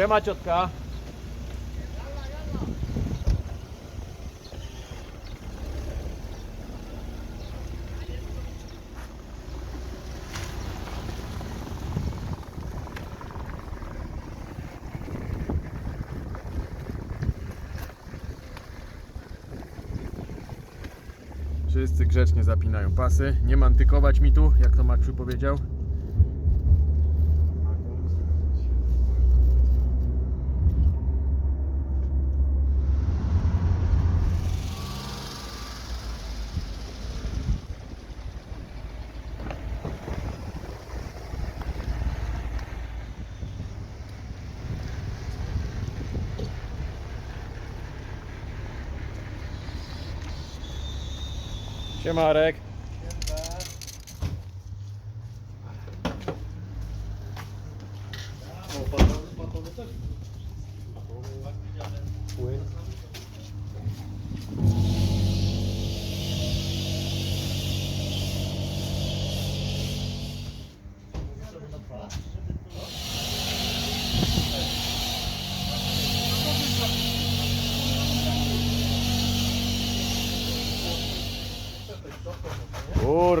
Siema ciotka. Wszyscy grzecznie zapinają pasy. Nie mantykować mi tu, jak to Maksiu powiedział. Siema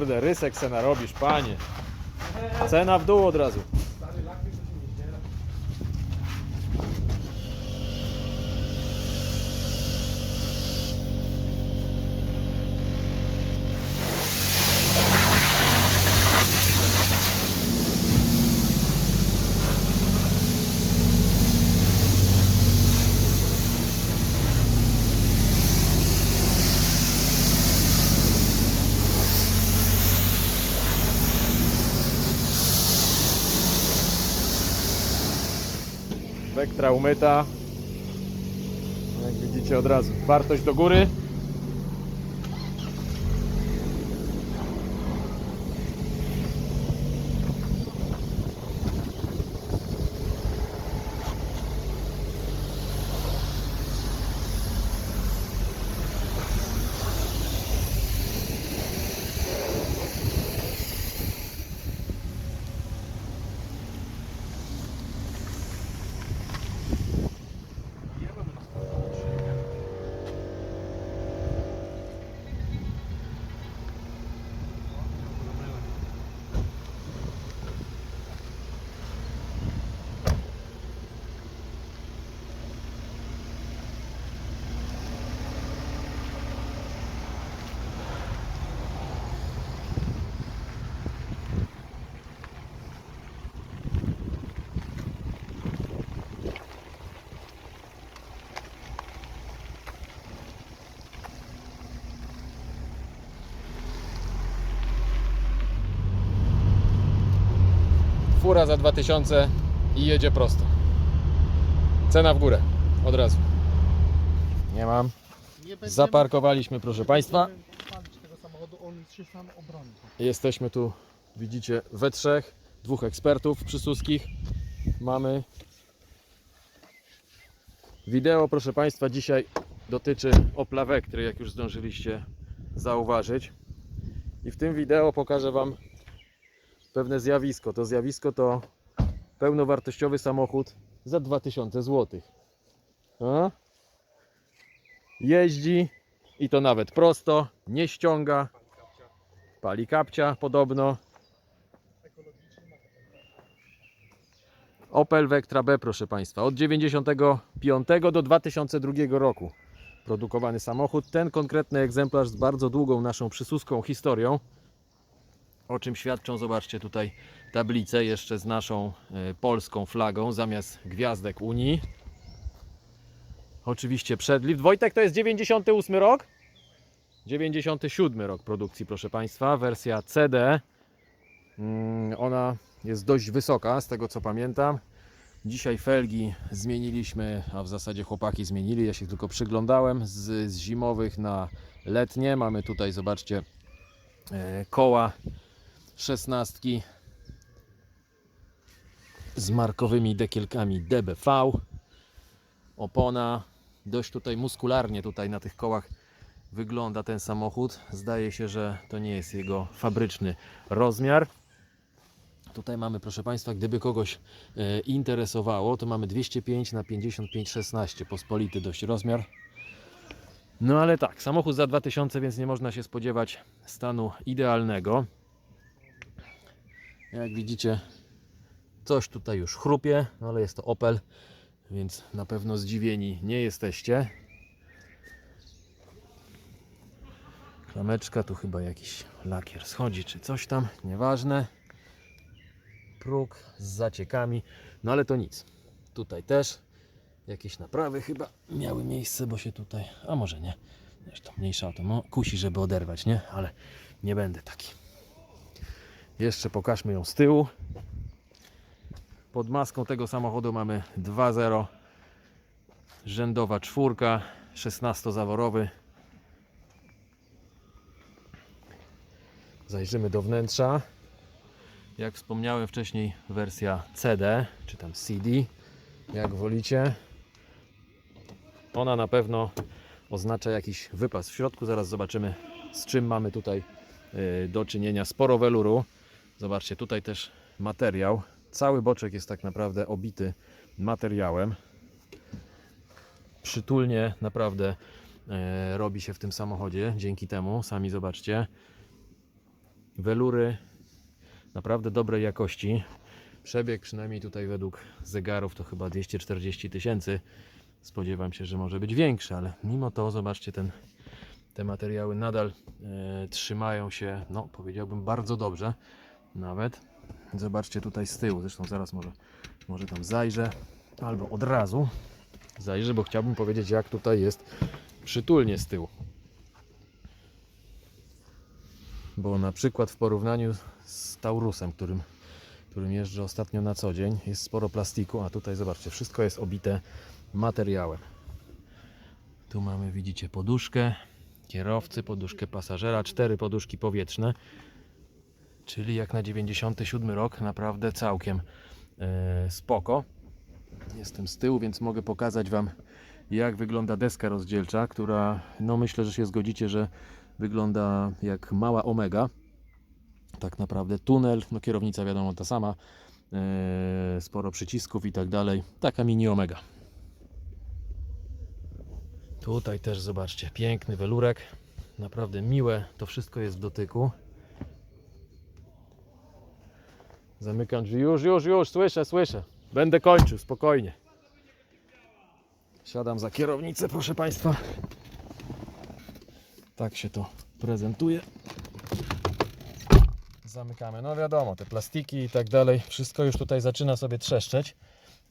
Kurde, rysek se narobisz, panie. Cena w dół od razu. Wektra umyta. Jak widzicie od razu. Wartość do góry. Fura za 2000 i jedzie prosto. Cena w górę. Od razu. Nie mam. Zaparkowaliśmy, proszę Państwa. Jesteśmy tu, widzicie, we trzech, dwóch ekspertów przysuskich. Mamy wideo, proszę Państwa, dzisiaj dotyczy Opla Vectry, jak już zdążyliście zauważyć. I w tym wideo pokażę Wam pewne zjawisko. To zjawisko to pełnowartościowy samochód za 2000 zł. A? Jeździ i to nawet prosto, nie ściąga, Pali kapcia podobno. Opel Vectra B, proszę Państwa, od 95 do 2002 roku produkowany samochód. Ten konkretny egzemplarz z bardzo długą naszą przysuską historią. O czym świadczą, zobaczcie tutaj tablicę jeszcze z naszą e, polską flagą zamiast gwiazdek Unii. Oczywiście przedlift. Wojtek, to jest 98 rok? 97 rok produkcji, proszę Państwa, wersja CD. Mm, Ona jest dość wysoka, z tego co pamiętam. Dzisiaj felgi zmieniliśmy, a w zasadzie chłopaki zmienili, ja się tylko przyglądałem z, z zimowych na letnie. Mamy tutaj, zobaczcie, e, koła szesnastki z markowymi dekielkami DBV. Opona dość tutaj muskularnie tutaj na tych kołach wygląda ten samochód. Zdaje się, że to nie jest jego fabryczny rozmiar. Tutaj mamy, proszę Państwa, gdyby kogoś e, interesowało, to mamy 205 na 55 16 pospolity dość rozmiar. No ale tak, samochód za 2000, więc nie można się spodziewać stanu idealnego. Jak widzicie, coś tutaj już chrupie, no ale jest to Opel, więc na pewno zdziwieni nie jesteście. Klameczka, tu chyba jakiś lakier schodzi, czy coś tam, nieważne. Próg z zaciekami, no ale to nic. Tutaj też jakieś naprawy chyba miały miejsce, bo się tutaj, a może nie. Zresztą mniejsza o to, no kusi, żeby oderwać, nie? Ale nie będę taki. Jeszcze pokażmy ją z tyłu. Pod maską tego samochodu mamy 2.0 rzędowa czwórka, 16-zaworowy. Zajrzymy do wnętrza. Jak wspomniałem wcześniej, wersja CD, czy tam CD, jak wolicie. Ona na pewno oznacza jakiś wypas w środku. Zaraz zobaczymy, z czym mamy tutaj y, do czynienia. Sporo weluru. Zobaczcie, tutaj też materiał. Cały boczek jest tak naprawdę obity materiałem. Przytulnie naprawdę e, robi się w tym samochodzie dzięki temu. Sami zobaczcie. Welury naprawdę dobrej jakości. Przebieg przynajmniej tutaj według zegarów to chyba 240 tysięcy. Spodziewam się, że może być większy, ale mimo to zobaczcie ten, te materiały nadal e, trzymają się, no powiedziałbym bardzo dobrze nawet. Zobaczcie tutaj z tyłu, zresztą zaraz może, może tam zajrzę albo od razu zajrzę, bo chciałbym powiedzieć jak tutaj jest przytulnie z tyłu. Bo na przykład w porównaniu z Taurusem, którym, którym jeżdżę ostatnio na co dzień, jest sporo plastiku, a tutaj zobaczcie, wszystko jest obite materiałem. Tu mamy, widzicie, poduszkę kierowcy, poduszkę pasażera, cztery poduszki powietrzne, czyli jak na 97 rok naprawdę całkiem e, spoko. Jestem z tyłu, więc mogę pokazać Wam jak wygląda deska rozdzielcza, która no myślę, że się zgodzicie, że wygląda jak mała Omega. Tak naprawdę tunel, no kierownica wiadomo ta sama, e, sporo przycisków i tak dalej. Taka mini Omega. Tutaj też zobaczcie, piękny welurek. Naprawdę miłe, to wszystko jest w dotyku. Zamykam drzwi. Już, już, już, słyszę, słyszę. Będę kończył, spokojnie. Siadam za kierownicę, proszę Państwa. Tak się to prezentuje. Zamykamy. No wiadomo, te plastiki i tak dalej, wszystko już tutaj zaczyna sobie trzeszczeć,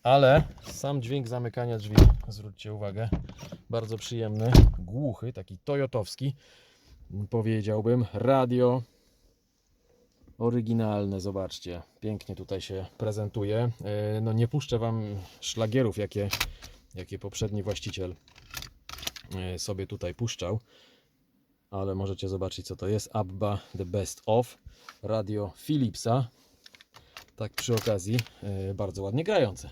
ale sam dźwięk zamykania drzwi, zwróćcie uwagę, bardzo przyjemny, głuchy, taki toyotowski, powiedziałbym. Radio oryginalne, zobaczcie, pięknie tutaj się prezentuje. E, No nie puszczę Wam szlagierów, jakie, jakie poprzedni właściciel e, sobie tutaj puszczał, ale możecie zobaczyć co to jest. Abba The Best Of, radio Philipsa, tak przy okazji, e, bardzo ładnie grające.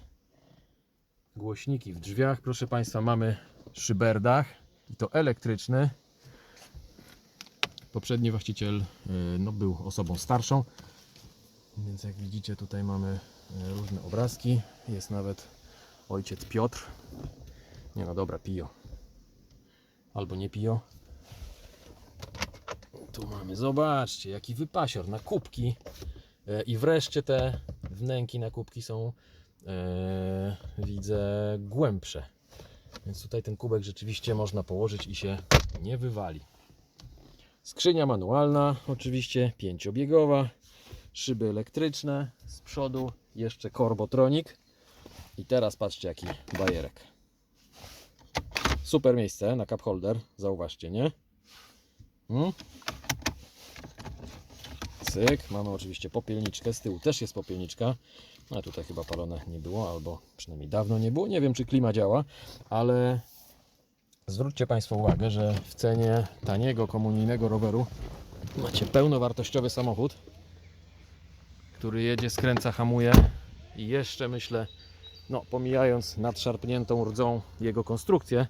Głośniki w drzwiach, proszę Państwa, mamy szyberdach i to elektryczny. Poprzedni właściciel e, no, był osobą starszą, więc jak widzicie tutaj mamy e, różne obrazki. Jest nawet ojciec Piotr. Nie no dobra, Pio. Albo nie Pio. Tu mamy, zobaczcie, jaki wypasior na kubki. E, I wreszcie te wnęki na kubki są, e, widzę, głębsze. Więc tutaj ten kubek rzeczywiście można położyć i się nie wywali. Skrzynia manualna, oczywiście pięciobiegowa, szyby elektryczne z przodu, jeszcze korbotronik. I teraz patrzcie jaki bajerek. Super miejsce na cup holder, zauważcie, nie? Hmm? Cyk, mamy oczywiście popielniczkę, z tyłu też jest popielniczka. A tutaj chyba palone nie było, albo przynajmniej dawno nie było. Nie wiem, czy klima działa, ale zwróćcie Państwo uwagę, że w cenie taniego komunijnego roweru macie pełnowartościowy samochód, który jedzie, skręca, hamuje i jeszcze myślę, no pomijając nadszarpniętą rdzą jego konstrukcję,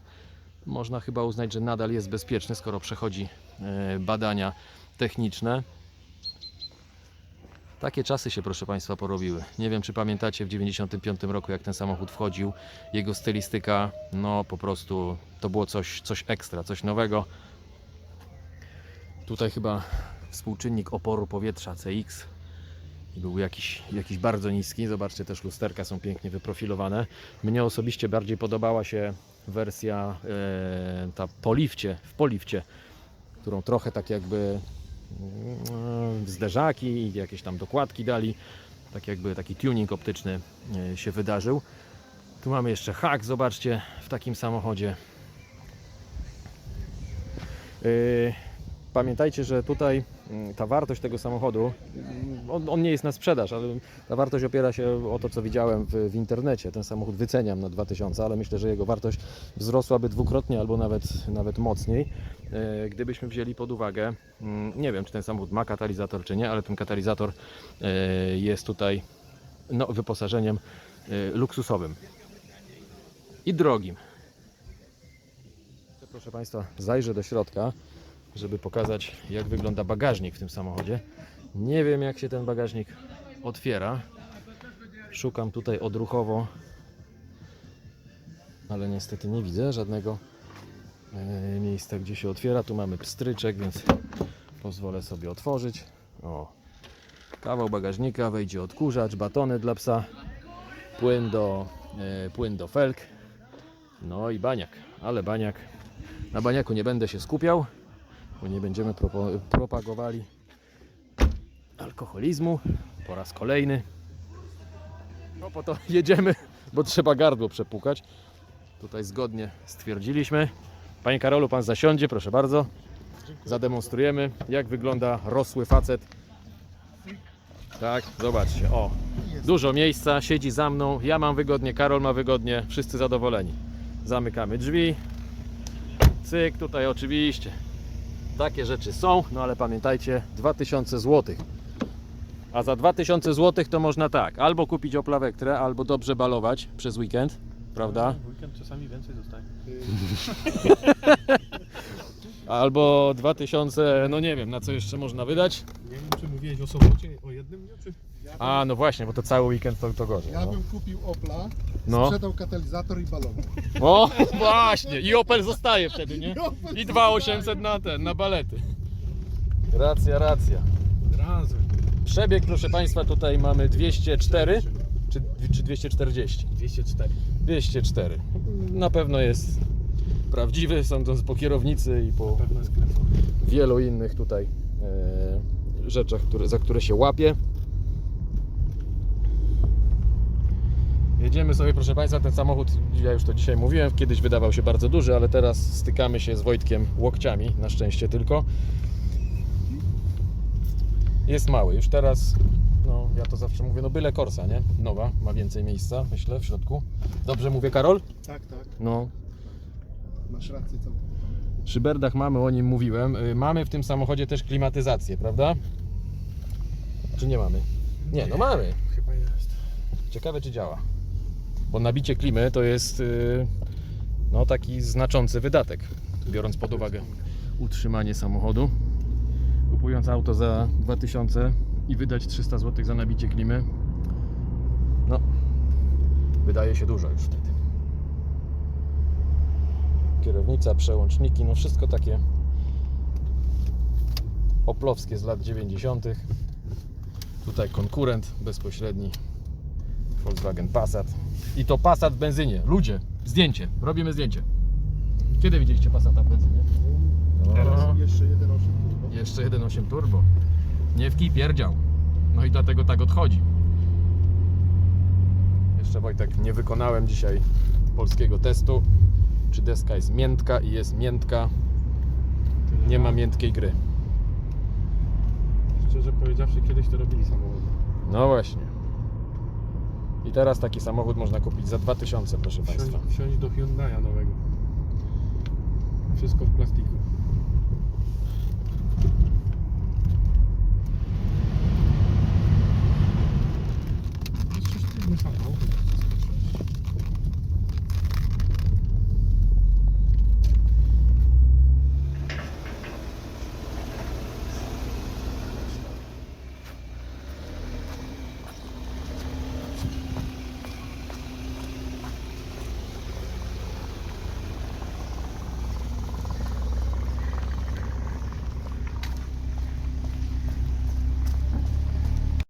można chyba uznać, że nadal jest bezpieczny, skoro przechodzi e, badania techniczne. Takie czasy się, proszę Państwa, porobiły. Nie wiem, czy pamiętacie w 95 roku, jak ten samochód wchodził. Jego stylistyka, no po prostu to było coś, coś ekstra, coś nowego. Tutaj chyba współczynnik oporu powietrza CX był jakiś, jakiś bardzo niski. Zobaczcie, też lusterka są pięknie wyprofilowane. Mnie osobiście bardziej podobała się wersja e, ta po lifcie, w polifcie, którą trochę tak jakby zderzaki i jakieś tam dokładki dali. Tak jakby taki tuning optyczny e, się wydarzył. Tu mamy jeszcze hak, zobaczcie, w takim samochodzie. Yy, Pamiętajcie, że tutaj mm, ta wartość tego samochodu, mm, on, on nie jest na sprzedaż, ale ta wartość opiera się o to, co widziałem w, w internecie. Ten samochód wyceniam na 2000, ale myślę, że jego wartość wzrosłaby dwukrotnie albo nawet, nawet mocniej, e, gdybyśmy wzięli pod uwagę, mm, nie wiem, czy ten samochód ma katalizator, czy nie, ale ten katalizator e, jest tutaj no, wyposażeniem e, luksusowym i drogim. Proszę Państwa, zajrzę do środka, żeby pokazać, jak wygląda bagażnik w tym samochodzie. Nie wiem, jak się ten bagażnik otwiera. Szukam tutaj odruchowo, ale niestety nie widzę żadnego e, miejsca, gdzie się otwiera. Tu mamy pstryczek, więc pozwolę sobie otworzyć. O, kawał bagażnika, wejdzie odkurzacz, batony dla psa, płyn do, e, płyn do felg, no i baniak, ale baniak. Na baniaku nie będę się skupiał, bo nie będziemy propagowali alkoholizmu po raz kolejny. No po to jedziemy, bo trzeba gardło przepukać. Tutaj zgodnie stwierdziliśmy. Panie Karolu, pan zasiądzie, proszę bardzo. Zademonstrujemy, jak wygląda rosły facet. Tak, zobaczcie, o, dużo miejsca, siedzi za mną, ja mam wygodnie, Karol ma wygodnie, wszyscy zadowoleni. Zamykamy drzwi. Cyk, tutaj oczywiście. Takie rzeczy są, no ale pamiętajcie, 2000 zł. A za 2000 zł to można tak, albo kupić Opla albo dobrze balować przez weekend, prawda? W weekend czasami więcej zostaje. Albo 2000, no nie wiem, na co jeszcze można wydać. Nie wiem, czy mówiłeś o sobocie, o jednym dniu, czy... A, no właśnie, bo to cały weekend to, to gorzej. Ja No. bym kupił Opla, No. sprzedał katalizator i balował. O, właśnie, i Opel zostaje wtedy, nie? I 2800 na ten, na balety. Racja, racja. Od razu. Przebieg, proszę Państwa, tutaj mamy 204 czy, czy 240? 204. 204. Na pewno jest prawdziwy, sądząc po kierownicy i po wielu innych tutaj e, rzeczach, które, za które się łapie. Jedziemy sobie, proszę Państwa, ten samochód, ja już to dzisiaj mówiłem, kiedyś wydawał się bardzo duży, ale teraz stykamy się z Wojtkiem łokciami, na szczęście tylko. Jest mały, już teraz, no ja to zawsze mówię, no byle Corsa, nie? Nowa, ma więcej miejsca, myślę, w środku. Dobrze mówię, Karol? Tak, tak, No, masz rację całkiem. przy berdach mamy, o nim mówiłem. Y, Mamy w tym samochodzie też klimatyzację, prawda? Czy nie mamy? Nie, no mamy. Chyba jest. Ciekawe, czy działa. Bo nabicie klimy to jest y, no, taki znaczący wydatek, biorąc pod uwagę utrzymanie samochodu. Kupując auto za 2000 i wydać 300 zł za nabicie klimy, no, wydaje się dużo już wtedy. Kierownica, przełączniki, no wszystko takie oplowskie z lat 90. Tutaj konkurent bezpośredni Volkswagen Passat. I to Passat w benzynie. Ludzie, zdjęcie. Robimy zdjęcie. Kiedy widzieliście Passata w benzynie? Teraz No, jeszcze 1.8 turbo. jeszcze 1.8 turbo. Nie w kij pierdział. No i dlatego tak odchodzi. Jeszcze Wojtek, nie wykonałem dzisiaj polskiego testu. Czy deska jest miętka i jest miętka. Nie ma miętkiej gry. Szczerze powiedziawszy, kiedyś to robili samochody. No właśnie. I teraz taki samochód można kupić za 2000, proszę Wsiąść, Państwa. wsiąść do Hyundai'a nowego. Wszystko w plastiku.